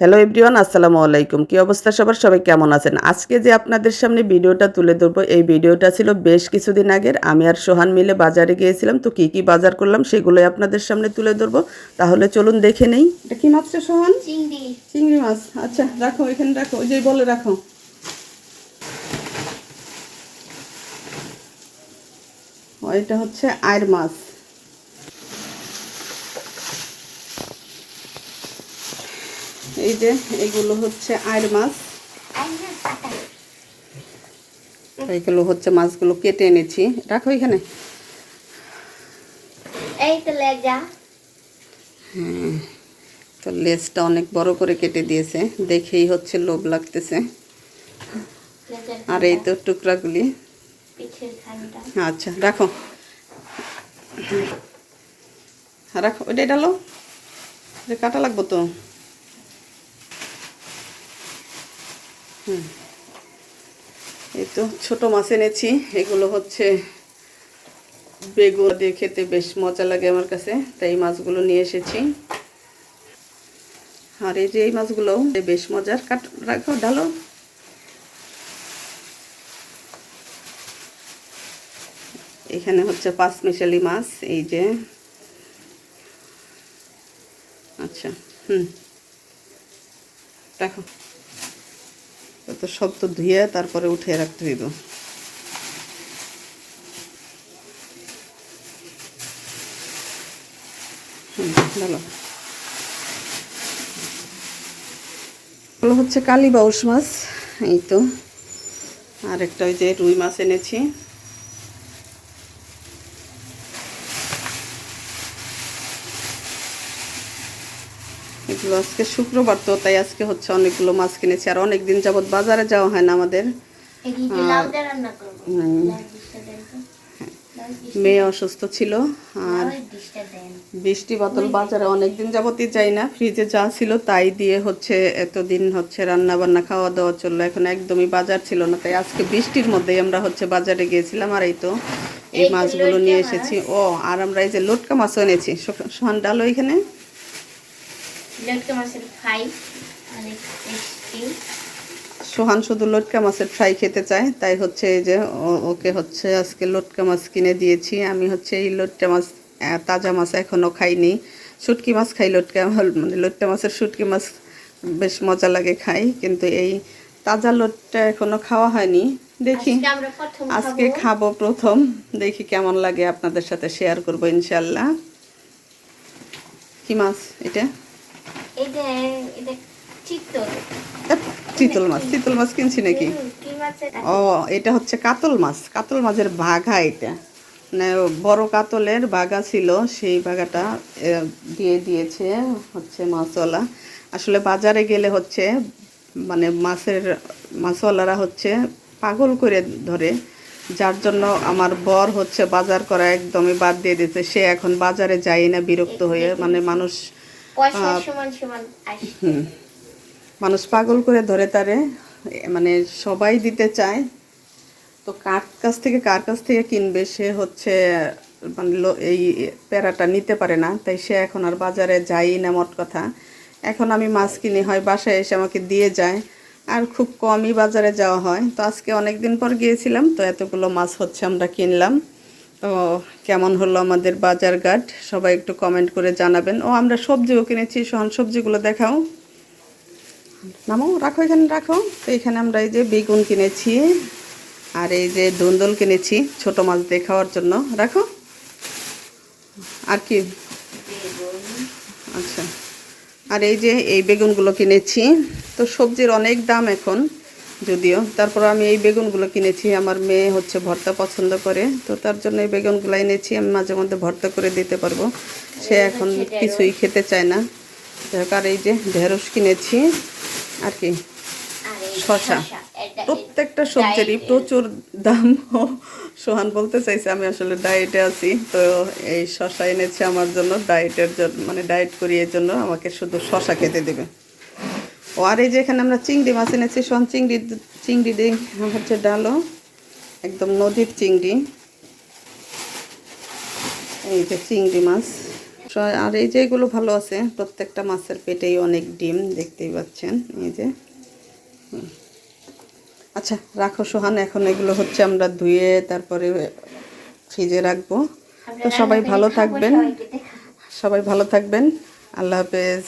Hello everyone আসসালামু আলাইকুম। কি অবস্থা সবার? সবাই কেমন আছেন? আজকে যে আপনাদের সামনে ভিডিওটা তুলে ধরবো এই ভিডিওটা ছিল বেশ কিছুদিন আগের। আমি আর সোহান মিলে বাজারে গিয়েছিলাম তো কি কি বাজার করলাম সেগুলোই আপনাদের সামনে তুলে ধরবো। তাহলে চলুন দেখে নেই। এটা কি মাছ সোহান? চিংড়ি। চিংড়ি মাছ। আচ্ছা রাখো এখানে রাখো। ওই যে বলে রাখো। ও, এটা হচ্ছে আয়ের মাছ। এই যে এগুলো হচ্ছে আয়ের মাছ। এইগুলো হচ্ছে মাছগুলো কেটে এনেছি। রাখো এখানে। তো লেজটা অনেক বড় করে কেটে দিয়েছে। দেখেই হচ্ছে লোভ লাগতেছে। আর এই তো টুকরাগুলি। আচ্ছা রাখো। রাখো ওইটাই ডালো কাটা লাগবো তো? হুম। এই তো ছোটো মাছ এনেছি। এগুলো হচ্ছে বেগুন দিয়ে খেতে বেশ মজা লাগে আমার কাছে, তাই এই মাছগুলো নিয়ে এসেছি। আর এই যে এই মাছগুলো বেশ মজার কাট রাখো ডালো এখানে হচ্ছে পাঁচ মিশালি মাছ, এই যে। আচ্ছা হুম। রাখো। তো সব তো ধুয়ে তারপরে উঠিয়ে রাখতে দিব ভালো। হচ্ছে কালী বাউস মাছ, এই তো। আর একটা ওই যে রুই মাছ এনেছি। এগুলো আজকে শুক্রবার তো তাই আজকে হচ্ছে অনেকগুলো মাছ কিনেছি। আর অনেক দিন যাবত বাজারে যাওয়া হয় না আমাদের। মেয়ে অসুস্থ ছিল আর বৃষ্টি বোতল বাজারে অনেক দিন যাবতই যাই না। ফ্রিজে যা ছিল তাই দিয়ে হচ্ছে এতদিন হচ্ছে রান্না বান্না খাওয়া দাওয়া চলল। এখন একদমই বাজার ছিল না তাই আজকে বৃষ্টির মধ্যেই আমরা হচ্ছে বাজারে গিয়েছিলাম। আর এই তো এই মাছগুলো নিয়ে এসেছি। ও আর আমরা এই যে লটকা মাছও এনেছি। সোহান ডালো এখানে? লটকা মাছের ফ্রাই অনেক টেস্টি। সোহান শুধু লটকা মাছের ফ্রাই খেতে চায় তাই হচ্ছে এই যে ওকে হচ্ছে আজকে লটকা মাছ কিনে দিয়েছি। আমি হচ্ছে এই লটকা মাছ তাজা মাছ এখনও খাইনি। শুটকি মাছ খাই লটকা মানে লটকা মাছের শুটকি মাছ বেশ মজা লাগে খাই কিন্তু এই তাজা লটটা এখনও খাওয়া হয়নি। দেখি আজকে খাব। প্রথম। দেখি কেমন লাগে আপনাদের সাথে শেয়ার করব ইনশাল্লাহ কি মাছ এটা? এটা এটা চিত্তল চিতল মাছ চিতল মাছ কিনছি নাকি? ও এটা হচ্ছে কাতল মাছ কাতল মাছের বাঘা এটা। মানে বড় কাতলের বাঘা ছিল সেই বাঘাটা দিয়ে দিয়েছে হচ্ছে মাছওয়ালা। আসলে বাজারে গেলে হচ্ছে মানে মাছের মাছওয়ালারা হচ্ছে পাগল করে ধরে। যার জন্য আমার বর হচ্ছে বাজার করা একদমই বাদ দিয়ে দিতে সে এখন বাজারে যায় না বিরক্ত হয়ে মানে মানুষ সমান মানুষ পাগল করে ধরে তারে মানে সবাই দিতে চায়। তো কার কাছ থেকে কার কাছ থেকে কিনবে? সে হচ্ছে মানে এই প্যারাটা নিতে পারে না। তাই সে এখন আর বাজারে যাই না মোট কথা। এখন আমি মাছ কিনি হয় বাসায় এসে আমাকে দিয়ে যায়। আর খুব কমই বাজারে যাওয়া হয়। তো আজকে অনেক দিন পর গিয়েছিলাম তো এতগুলো মাছ হচ্ছে আমরা কিনলাম। তো কেমন হলো আমাদের বাজার ঘাট সবাই একটু কমেন্ট করে জানাবেন। ও, আমরা সবজিও কিনেছি। সোহান, সবজিগুলো দেখাও। নামো রাখো এখানে, রাখো। তো এখানে আমরা এই যে বেগুন কিনেছি আর এই যে ধুন্দল কিনেছি ছোট মাছ দিয়ে খাওয়ার জন্য। রাখো। আর কি? আচ্ছা। আর এই যে, এই বেগুনগুলো কিনেছি। তো সবজির অনেক দাম এখন। যদিও। তারপর আমি এই বেগুনগুলো কিনেছি। আমার মেয়ে হচ্ছে ভর্তা পছন্দ করে। তো তার জন্য এই বেগুনগুলো এনেছি। আমি মাঝে মধ্যে ভর্তা করে দিতে পারব। সে এখন কিছুই খেতে চায় না। আর এই যে ঢেঁড়স কিনেছি। আর কি। এটা প্রত্যেকটা সবজিরই প্রচুর দাম। সোহান বলতে চাইছে আমি আসলে ডায়েটে আছি। তো এই শশা এনেছে আমার জন্য। ডায়েটের জন্য মানে ডায়েট করি এর জন্য। আমাকে শুধু শশা খেতে দেবে। ও আর এই যে এখানে আমরা চিংড়ি মাছ এনেছি সোহান চিংড়ি চিংড়ি দিয়ে হচ্ছে ডালো একদম নদীর চিংড়ি। এই যে চিংড়ি মাছ। আর এই যে এগুলো ভালো আছে প্রত্যেকটা মাছের পেটেই অনেক ডিম দেখতেই পাচ্ছেন এই যে। আচ্ছা রাখো সোহান এখন এগুলো হচ্ছে আমরা ধুয়ে তারপরে ফ্রিজে রাখব। তো সবাই ভালো থাকবেন। সবাই ভালো থাকবেন। আল্লাহ হাফেজ।